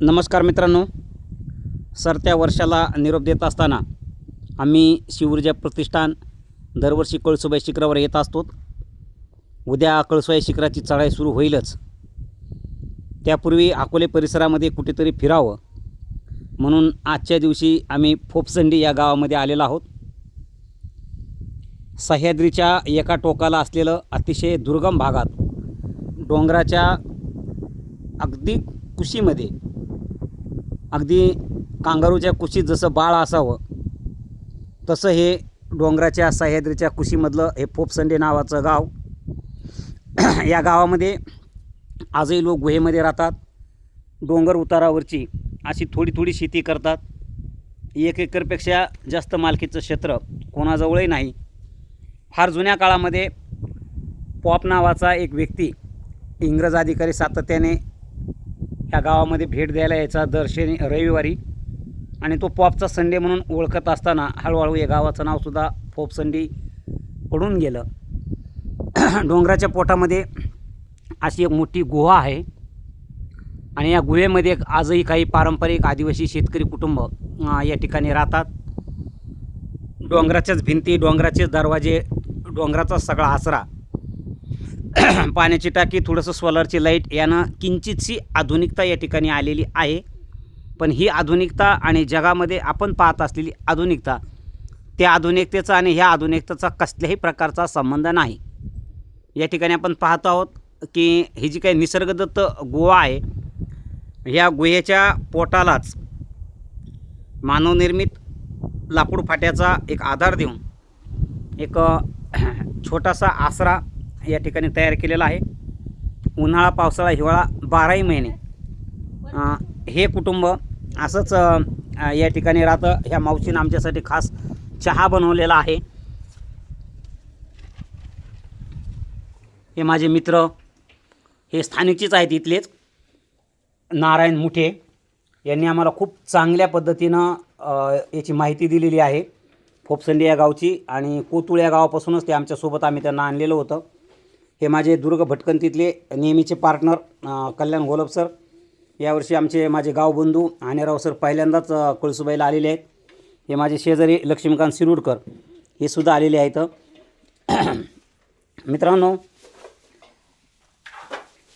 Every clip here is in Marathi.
नमस्कार मित्रांनो. सरत्या वर्षाला निरोप देत असताना आम्ही शिवऊर्जा प्रतिष्ठान दरवर्षी कळसुबाई शिखरावर येत असतो. उद्या कळसुबाई शिखराची चढाई सुरू होईलच. त्यापूर्वी अकोले परिसरामध्ये कुठेतरी फिरावं म्हणून आजच्या दिवशी आम्ही फोपसंडी या गावामध्ये आलेलो आहोत. सह्याद्रीच्या एका टोकाला असलेलं अतिशय दुर्गम भागात डोंगराच्या अगदी कुशीमध्ये अगदी कांगारूच्या कुशीत जसं बाळ असावं तसं हे डोंगराच्या सह्याद्रीच्या कुशीमधलं हे फोपसंडे नावाचं गाव. या गावामध्ये आजही लोक गुहेमध्ये राहतात. डोंगर उतारावरची अशी थोडी थोडी शेती करतात. एक एकरपेक्षा जास्त मालकीचं क्षेत्र कोणाजवळही नाही. फार जुन्या काळामध्ये पॉप नावाचा एक व्यक्ती इंग्रज अधिकारी सातत्याने त्या गावामध्ये भेट द्यायला यायचा दर शनी रविवारी. आणि तो पॉपचा संडे म्हणून ओळखत असताना हळूहळू या गावाचं नावसुद्धा पॉप संडी पडून गेलं. डोंगराच्या पोटामध्ये अशी एक मोठी गुहा आहे. आणि या गुहेमध्ये आजही काही पारंपरिक आदिवासी शेतकरी कुटुंब या ठिकाणी राहतात. डोंगराच्याच भिंती डोंगराचेच दरवाजे डोंगराचा सगळा आसरा पाण्याची टाकी थोडंसं सोलरची लाइट यानं किंचितशी आधुनिकता या ठिकाणी आलेली आहे. पण ही आधुनिकता आणि जगामध्ये आपण पाहत असलेली आधुनिकता त्या आधुनिकतेचा आणि ह्या आधुनिकतेचा कसल्याही प्रकारचा संबंध नाही. या ठिकाणी आपण पाहतो आहोत की ही जी काही निसर्गदत्त गुहा आहे ह्या गुहेच्या पोटालाच मानवनिर्मित लाकूड फाट्याचा एक आधार देऊन एक छोटासा आसरा या ठिकाणी तयार केलेला आहे. उन्हाळा पावसाळा हिवाळा बाराही महिने. हे कुटुंब असंच या ठिकाणी राहतं. ह्या मावशीनं आमच्यासाठी खास चहा बनवलेला आहे. हे माझे मित्र हे स्थानिकचेच आहेत इथलेच. नारायण मुठे यांनी आम्हाला खूप चांगल्या पद्धतीनं याची माहिती दिलेली आहे. फोपसंडी या गावची आणि कोतुळ या गावापासूनच ते आमच्यासोबत आम्ही त्यांना आणलेलं होतं. हे माझे दुर्ग भटकन तिथले नेहमीचे पार्टनर कल्याण गोलब सर यावर्षी आमचे माझे गावबंधू आणेराव सर पहिल्यांदाच कळसुबाईला आलेले आहेत. हे माझे शेजारी लक्ष्मीकांत सिरुडकर हे सुद्धा आलेले आहेत. मित्रांनो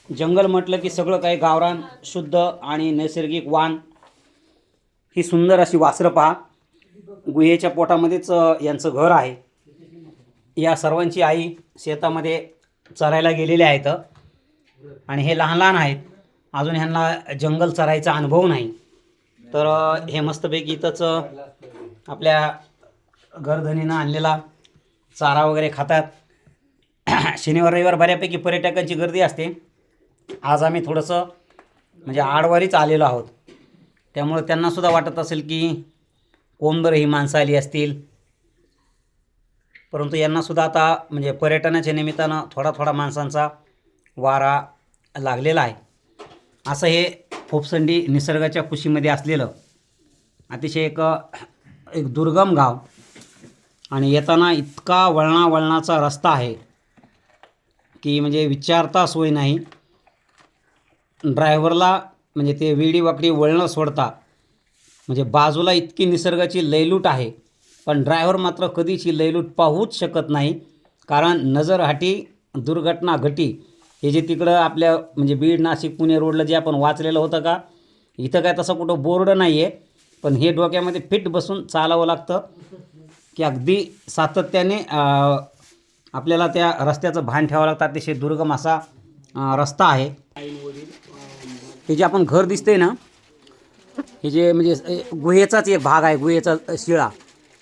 जंगल म्हटलं की सगळं काही गावरान शुद्ध आणि नैसर्गिक वाण ही सुंदर अशी वासरं पहा. गुहेच्या पोटामध्येच यांचं घर आहे. या सर्वांची आई शेतामध्ये चरायला गेलेले आहेत. आणि हे लहान लहान आहेत. अजून ह्यांना जंगल चरायचा अनुभव नाही. तर हे मस्तपैकी इथंच आपल्या घरधनीनं आणलेला चारा वगैरे खातात. शनिवार रविवार बऱ्यापैकी पर्यटकांची गर्दी असते. आज आम्ही थोडंसं म्हणजे आडवारीच आलेलो आहोत. त्यामुळे त्यांनासुद्धा वाटत असेल की कोण बरं ही माणसं आली असतील. परंतु यांनासुद्धा आता म्हणजे पर्यटनाच्या निमित्तानं थोडा थोडा माणसांचा वारा लागलेला आहे. असं हे फोपसंडी निसर्गाच्या कुशीमध्ये असलेलं अतिशय एक एक दुर्गम गाव आणि येताना इतका वळणा वळणाचा रस्ता आहे की म्हणजे विचारता सोय नाही. ड्रायव्हरला म्हणजे ते विडी वाकडी वळणं सोडता म्हणजे बाजूला इतकी निसर्गाची लयलूट आहे. पण ड्रायव्हर मात्र कधीची लयलूट पाहूच शकत नाही. कारण नजरहाटी दुर्घटना घटी हे जे तिकडं आपल्या म्हणजे बीड नाशिक पुणे रोडला जे आपण वाचलेलं होतं का इथं काय तसं कुठं बोर्ड नाही आहे पण हे डोक्यामध्ये फिट बसून चालावं लागतं की अगदी सातत्याने आपल्याला त्या रस्त्याचं भान ठेवावं लागतं. अतिशय दुर्गम असा रस्ता आहे. हे जे आपण घर दिसते ना हे जे म्हणजे गुहेचाच एक भाग आहे गुहेचा शिळा.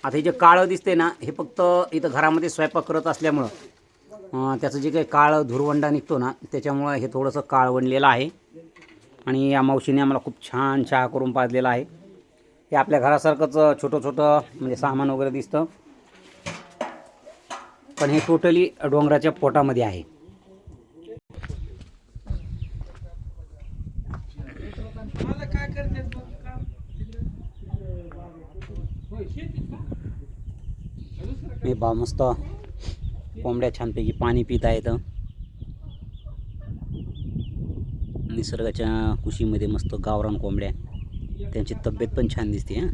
आता हे जे काळं दिसते ना हे फक्त इथं घरामध्ये स्वयंपाक करत असल्यामुळं त्याचं जे काही काळं धुरवंडा निघतो ना त्याच्यामुळं हे थोडंसं काळवणलेलं आहे. आणि या मावशीने आम्हाला खूप छान चहा करून पाजलेला आहे. हे आपल्या घरासारखंच छोटं छोटं म्हणजे सामान वगैरे दिसतं. पण हे टोटली डोंगराच्या पोटामध्ये आहे. हे बा मस्त कोंबड्या छानपैकी पाणी पित आहेत. निसर्गाच्या कुशीमध्ये मस्त गावरान कोंबड्या. त्यांची तब्येत पण छान दिसते हां.